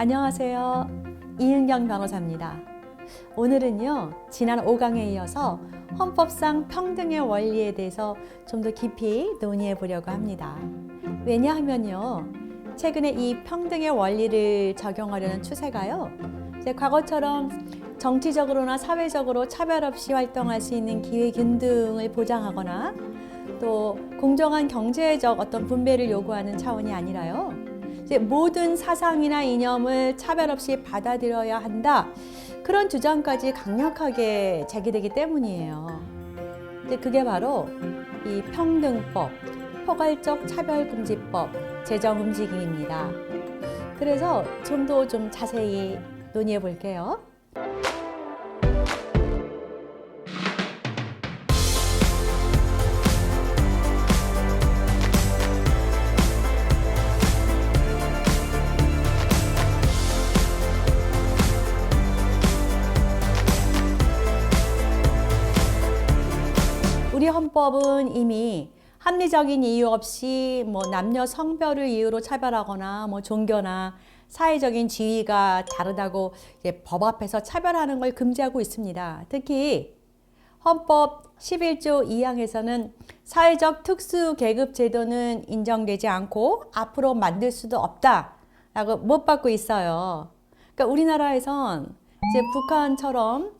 안녕하세요. 이은경 변호사입니다. 오늘은요, 지난 5강에 이어서 헌법상 평등의 원리에 대해서 좀 더 깊이 논의해 보려고 합니다. 왜냐하면요, 최근에 이 평등의 원리를 적용하려는 추세가요, 이제 과거처럼 정치적으로나 사회적으로 차별 없이 활동할 수 있는 기회 균등을 보장하거나 또 공정한 경제적 어떤 분배를 요구하는 차원이 아니라요. 모든 사상이나 이념을 차별 없이 받아들여야 한다. 그런 주장까지 강력하게 제기되기 때문이에요. 그게 바로 이 평등법, 포괄적 차별금지법 제정 움직임입니다. 그래서 좀더좀 자세히 논의해 볼게요. 헌법은 이미 합리적인 이유 없이 뭐 남녀 성별을 이유로 차별하거나 뭐 종교나 사회적인 지위가 다르다고 법 앞에서 차별하는 걸 금지하고 있습니다. 특히 헌법 11조 2항에서는 사회적 특수 계급 제도는 인정되지 않고 앞으로 만들 수도 없다라고 못 받고 있어요. 그러니까 우리나라에선 이제 북한처럼 뭐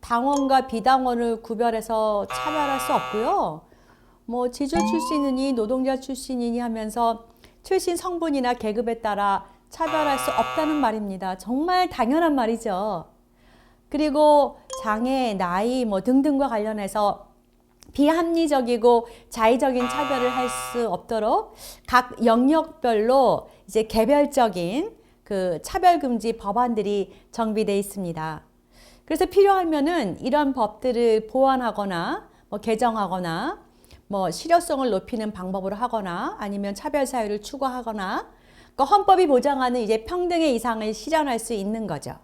당원과 비당원을 구별해서 차별할 수 없고요. 뭐 지주 출신이니 노동자 출신이니 하면서 출신 성분이나 계급에 따라 차별할 수 없다는 말입니다. 정말 당연한 말이죠. 그리고 장애, 나이 뭐 등등과 관련해서 비합리적이고 자의적인 차별을 할 수 없도록 각 영역별로 이제 개별적인 그 차별 금지 법안들이 정비돼 있습니다. 그래서 필요하면은 이런 법들을 보완하거나 뭐 개정하거나 뭐 실효성을 높이는 방법으로 하거나 아니면 차별 사유를 추가하거나 그 헌법이 보장하는 이제 평등의 이상을 실현할 수 있는 거죠.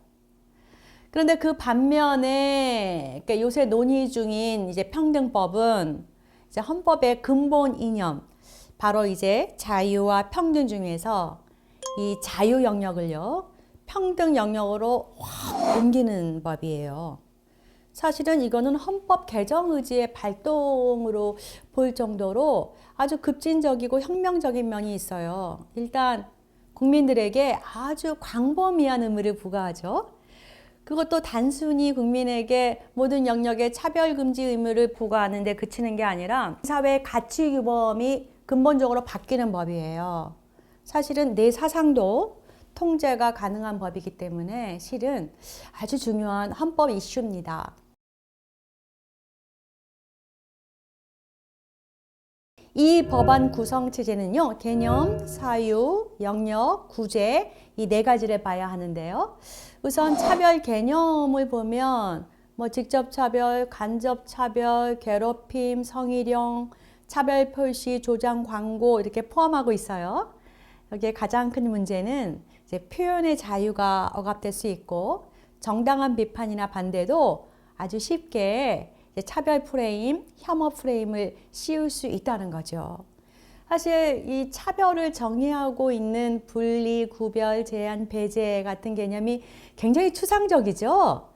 그런데 그 반면에 그러니까 요새 논의 중인 이제 평등법은 이제 헌법의 근본 이념 바로 이제 자유와 평등 중에서 이 자유 영역을요 평등 영역으로 확 옮기는 법이에요. 사실은 이거는 헌법 개정 의지의 발동으로 볼 정도로 아주 급진적이고 혁명적인 면이 있어요. 일단 국민들에게 아주 광범위한 의무를 부과하죠. 그것도 단순히 국민에게 모든 영역에 차별 금지 의무를 부과하는 데 그치는 게 아니라 사회 가치 규범이 근본적으로 바뀌는 법이에요. 사실은 내 사상도 통제가 가능한 법이기 때문에 실은 아주 중요한 헌법 이슈입니다. 이 법안 구성 체제는요, 개념, 사유, 영역, 구제, 이 네 가지를 봐야 하는데요. 우선 차별 개념을 보면, 뭐 직접 차별, 간접 차별, 괴롭힘, 성희롱, 차별 표시, 조장 광고 이렇게 포함하고 있어요. 여기에 가장 큰 문제는 표현의 자유가 억압될 수 있고 정당한 비판이나 반대도 아주 쉽게 차별 프레임, 혐오 프레임을 씌울 수 있다는 거죠. 사실 이 차별을 정의하고 있는 분리, 구별, 제한, 배제 같은 개념이 굉장히 추상적이죠.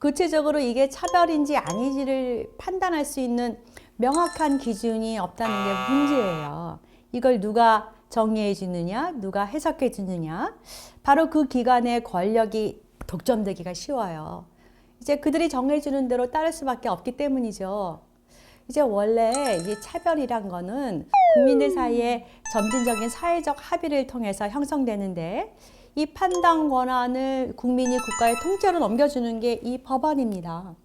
구체적으로 이게 차별인지 아닌지를 판단할 수 있는 명확한 기준이 없다는 게 문제예요. 이걸 누가 정의해 주느냐, 누가 해석해 주느냐, 바로 그 기관의 권력이 독점되기가 쉬워요. 이제 그들이 정해주는 대로 따를 수밖에 없기 때문이죠. 이제 원래 이 차별이란 거는 국민들 사이에 점진적인 사회적 합의를 통해서 형성되는데 이 판단 권한을 국민이 국가의 통째로 넘겨주는 게 이 법안입니다.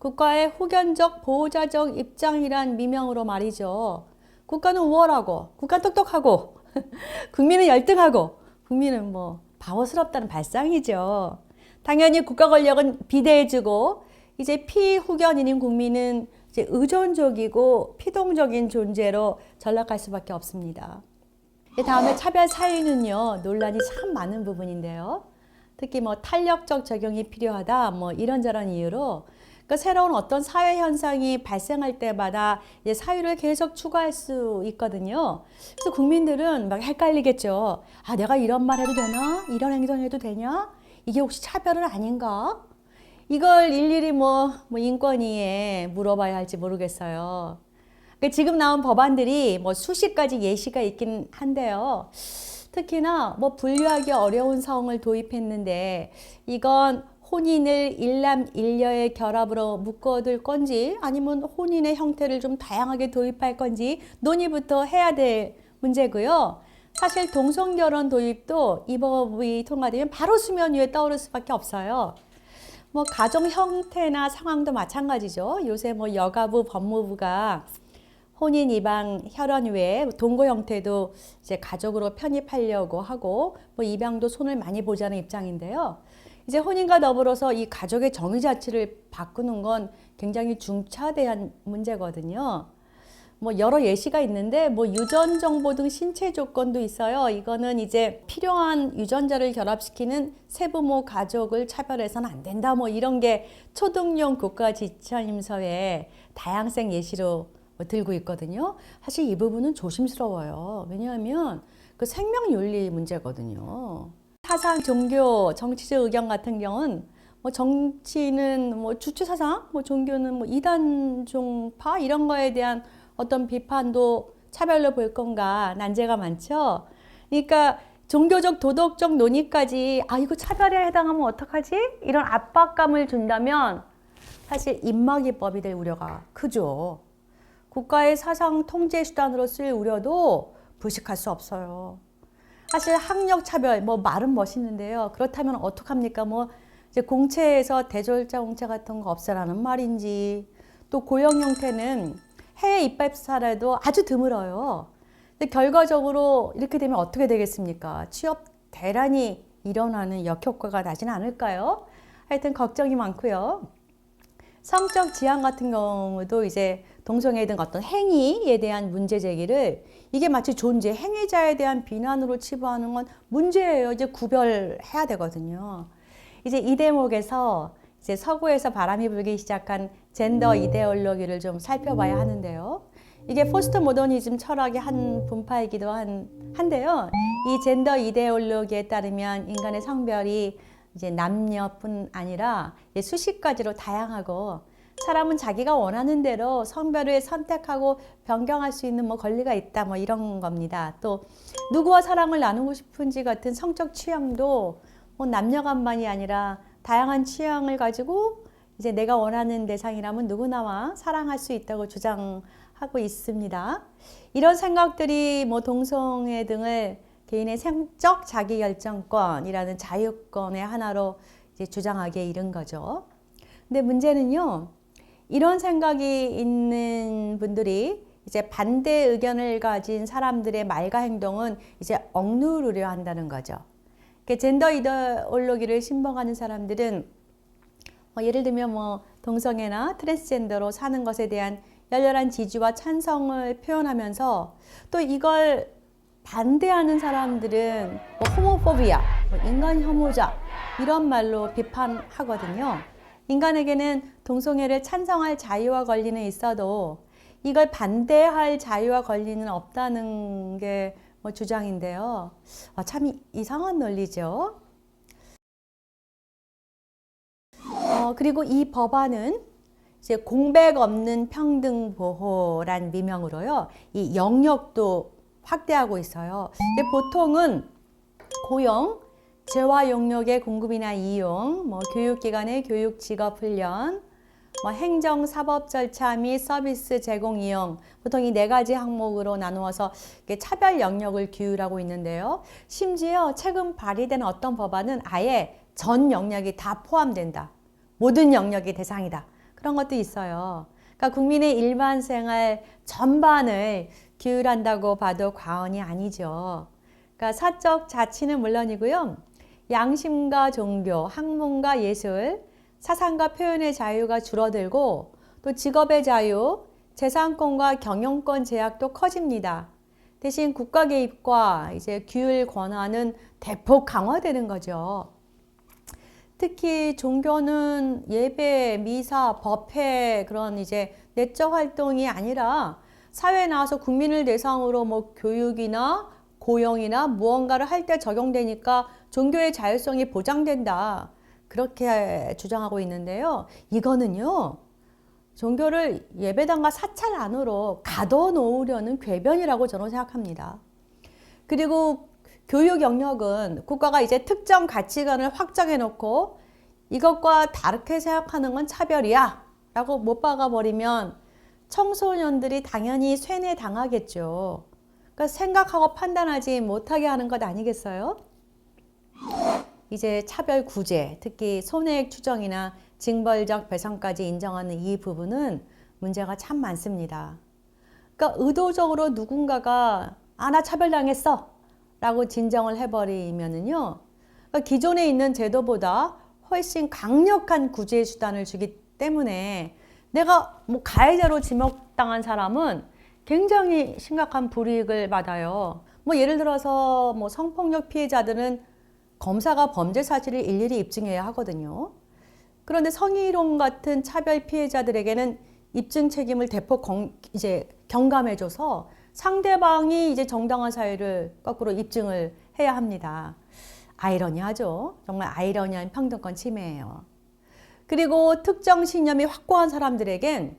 국가의 후견적 보호자적 입장이란 미명으로 말이죠. 국가는 우월하고, 국가 똑똑하고, 국민은 열등하고, 국민은 뭐 바보스럽다는 발상이죠. 당연히 국가 권력은 비대해지고 이제 피후견인인 국민은 이제 의존적이고 피동적인 존재로 전락할 수밖에 없습니다. 다음에 차별 사유는요 논란이 참 많은 부분인데요. 특히 뭐 탄력적 적용이 필요하다 뭐 이런저런 이유로 그러니까 새로운 어떤 사회 현상이 발생할 때마다 사유를 계속 추가할 수 있거든요. 그래서 국민들은 막 헷갈리겠죠. 아, 내가 이런 말 해도 되나? 이런 행동 해도 되냐? 이게 혹시 차별은 아닌가? 이걸 일일이 뭐, 뭐 인권위에 물어봐야 할지 모르겠어요. 그러니까 지금 나온 법안들이 뭐 수십 가지 예시가 있긴 한데요. 특히나 뭐 분류하기 어려운 사항을 도입했는데 이건 혼인을 일남 일녀의 결합으로 묶어둘 건지 아니면 혼인의 형태를 좀 다양하게 도입할 건지 논의부터 해야 될 문제고요. 사실 동성 결혼 도입도 이 법이 통과되면 바로 수면 위에 떠오를 수밖에 없어요. 뭐 가정 형태나 상황도 마찬가지죠. 요새 뭐 여가부 법무부가 혼인 입양 혈연 외에 동거 형태도 이제 가족으로 편입하려고 하고 뭐 입양도 손을 많이 보자는 입장인데요. 이제 혼인과 더불어서 이 가족의 정의 자체를 바꾸는 건 굉장히 중차대한 문제거든요. 뭐 여러 예시가 있는데 뭐 유전 정보 등 신체 조건도 있어요. 이거는 이제 필요한 유전자를 결합시키는 세부모 가족을 차별해서는 안 된다. 뭐 이런 게 초등용 국가 지침서에 다양성 예시로 뭐 들고 있거든요. 사실 이 부분은 조심스러워요. 왜냐하면 그 생명 윤리 문제거든요. 사상, 종교, 정치적 의견 같은 경우는 뭐 정치는 뭐 주체 사상, 뭐 종교는 뭐 이단 종파 이런 거에 대한 어떤 비판도 차별로 볼 건가 난제가 많죠. 그러니까 종교적 도덕적 논의까지 아 이거 차별에 해당하면 어떡하지? 이런 압박감을 준다면 사실 입막이법이 될 우려가 크죠. 국가의 사상 통제 수단으로 쓸 우려도 불식할 수 없어요. 사실 학력 차별 뭐 말은 멋있는데요. 그렇다면 어떡합니까? 뭐 이제 공채에서 대졸자 공채 같은 거 없애라는 말인지 또 고용 형태는 해외 입법사라도 아주 드물어요. 근데 결과적으로 이렇게 되면 어떻게 되겠습니까? 취업 대란이 일어나는 역효과가 나지는 않을까요? 하여튼 걱정이 많고요. 성적 지향 같은 경우도 이제 동성애에 등 어떤 행위에 대한 문제 제기를 이게 마치 존재 행위자에 대한 비난으로 치부하는 건 문제예요. 이제 구별해야 되거든요. 이제 이 대목에서 이제 서구에서 바람이 불기 시작한 젠더 이데올로기를 좀 살펴봐야 하는데요. 이게 포스트 모더니즘 철학의 한 분파이기도 한, 한데요. 이 젠더 이데올로기에 따르면 인간의 성별이 이제 남녀뿐 아니라 수십 가지로 다양하고 사람은 자기가 원하는 대로 성별을 선택하고 변경할 수 있는 뭐 권리가 있다 뭐 이런 겁니다. 또 누구와 사랑을 나누고 싶은지 같은 성적 취향도 뭐 남녀간만이 아니라 다양한 취향을 가지고 이제 내가 원하는 대상이라면 누구나와 사랑할 수 있다고 주장하고 있습니다. 이런 생각들이 뭐 동성애 등을 개인의 생적 자기결정권이라는 자유권의 하나로 주장하기에 이른 거죠. 근데 문제는요, 이런 생각이 있는 분들이 이제 반대 의견을 가진 사람들의 말과 행동은 이제 억누르려 한다는 거죠. 그 젠더 이데올로기를 신봉하는 사람들은 뭐 예를 들면 뭐 동성애나 트랜스젠더로 사는 것에 대한 열렬한 지지와 찬성을 표현하면서 또 이걸 반대하는 사람들은 뭐 호모포비아, 뭐 인간 혐오자 이런 말로 비판하거든요. 인간에게는 동성애를 찬성할 자유와 권리는 있어도 이걸 반대할 자유와 권리는 없다는 게 뭐 주장인데요. 아, 참 이- 이상한 논리죠. 어, 그리고 이 법안은 이제 공백 없는 평등 보호란 미명으로요. 이 영역도 확대하고 있어요. 근데 보통은 고용, 재화 용역의 공급이나 이용, 뭐 교육기관의 교육 직업 훈련, 뭐 행정 사법 절차 및 서비스 제공 이용 보통 이 네 가지 항목으로 나누어서 차별 영역을 규율하고 있는데요. 심지어 최근 발의된 어떤 법안은 아예 전 영역이 다 포함된다. 모든 영역이 대상이다. 그런 것도 있어요. 그러니까 국민의 일반 생활 전반을 규율한다고 봐도 과언이 아니죠. 그러니까 사적 자치는 물론이고요. 양심과 종교, 학문과 예술, 사상과 표현의 자유가 줄어들고 또 직업의 자유, 재산권과 경영권 제약도 커집니다. 대신 국가 개입과 이제 규율 권한은 대폭 강화되는 거죠. 특히 종교는 예배, 미사, 법회 그런 이제 내적 활동이 아니라 사회에 나와서 국민을 대상으로 뭐 교육이나 고용이나 무언가를 할 때 적용되니까 종교의 자율성이 보장된다. 그렇게 주장하고 있는데요. 이거는요. 종교를 예배당과 사찰 안으로 가둬 놓으려는 궤변이라고 저는 생각합니다. 그리고 교육 영역은 국가가 이제 특정 가치관을 확정해 놓고 이것과 다르게 생각하는 건 차별이야 라고 못 박아 버리면 청소년들이 당연히 쇠뇌 당하겠죠. 그러니까 생각하고 판단하지 못하게 하는 것 아니겠어요? 이제 차별 구제, 특히 손해액 추정이나 징벌적 배상까지 인정하는 이 부분은 문제가 참 많습니다. 그러니까 의도적으로 누군가가 아, 나 차별당했어. 라고 진정을 해버리면은요. 그러니까 기존에 있는 제도보다 훨씬 강력한 구제 수단을 주기 때문에 내가 뭐 가해자로 지목당한 사람은 굉장히 심각한 불이익을 받아요. 뭐 예를 들어서 뭐 성폭력 피해자들은 검사가 범죄 사실을 일일이 입증해야 하거든요. 그런데 성희롱 같은 차별 피해자들에게는 입증 책임을 대폭 경, 이제 경감해줘서 상대방이 이제 정당한 사유를 거꾸로 입증을 해야 합니다. 아이러니하죠. 정말 아이러니한 평등권 침해예요. 그리고 특정 신념이 확고한 사람들에겐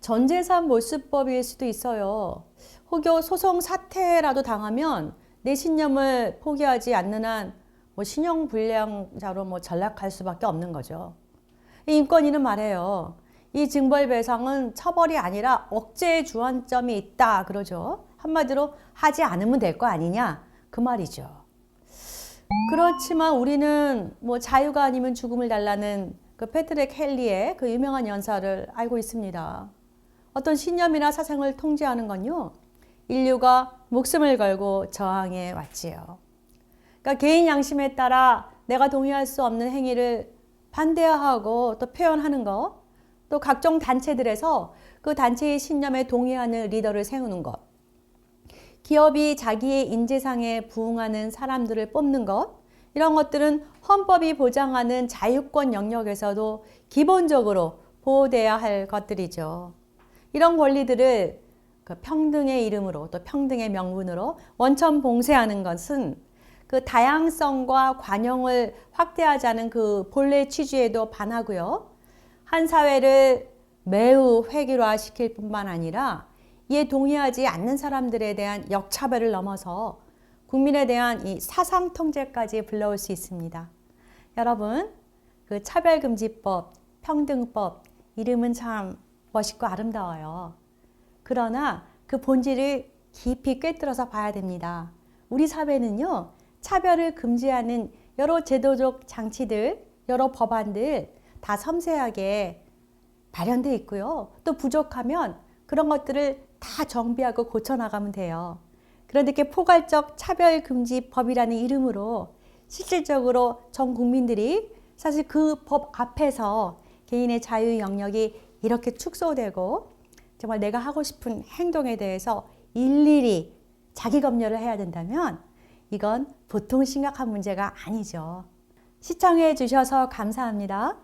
전재산 몰수법일 수도 있어요. 혹여 소송 사퇴라도 당하면 내 신념을 포기하지 않는 한 뭐 신용 불량자로 뭐 전락할 수밖에 없는 거죠. 이 인권위는 말해요. 이 징벌 배상은 처벌이 아니라 억제의 주안점이 있다 그러죠. 한마디로 하지 않으면 될 거 아니냐 그 말이죠. 그렇지만 우리는 뭐 자유가 아니면 죽음을 달라는 그 패트릭 헬리의 그 유명한 연사를 알고 있습니다. 어떤 신념이나 사상을 통제하는 건요. 인류가 목숨을 걸고 저항해 왔지요. 그러니까 개인 양심에 따라 내가 동의할 수 없는 행위를 반대하고 또 표현하는 것, 또 각종 단체들에서 그 단체의 신념에 동의하는 리더를 세우는 것, 기업이 자기의 인재상에 부응하는 사람들을 뽑는 것, 이런 것들은 헌법이 보장하는 자유권 영역에서도 기본적으로 보호돼야 할 것들이죠. 이런 권리들을 그 평등의 이름으로 또 평등의 명분으로 원천 봉쇄하는 것은 그 다양성과 관용을 확대하자는 그 본래 취지에도 반하고요. 한 사회를 매우 획일화시킬 뿐만 아니라 이에 동의하지 않는 사람들에 대한 역차별을 넘어서 국민에 대한 이 사상 통제까지 불러올 수 있습니다. 여러분, 그 차별금지법, 평등법 이름은 참 멋있고 아름다워요. 그러나 그 본질을 깊이 꿰뚫어서 봐야 됩니다. 우리 사회는요, 차별을 금지하는 여러 제도적 장치들, 여러 법안들 다 섬세하게 마련돼 있고요. 또 부족하면 그런 것들을 다 정비하고 고쳐나가면 돼요. 그런데 이렇게 포괄적 차별금지법이라는 이름으로 실질적으로 전 국민들이 사실 그 법 앞에서 개인의 자유 영역이 이렇게 축소되고 정말 내가 하고 싶은 행동에 대해서 일일이 자기 검열을 해야 된다면 이건 보통 심각한 문제가 아니죠. 시청해 주셔서 감사합니다.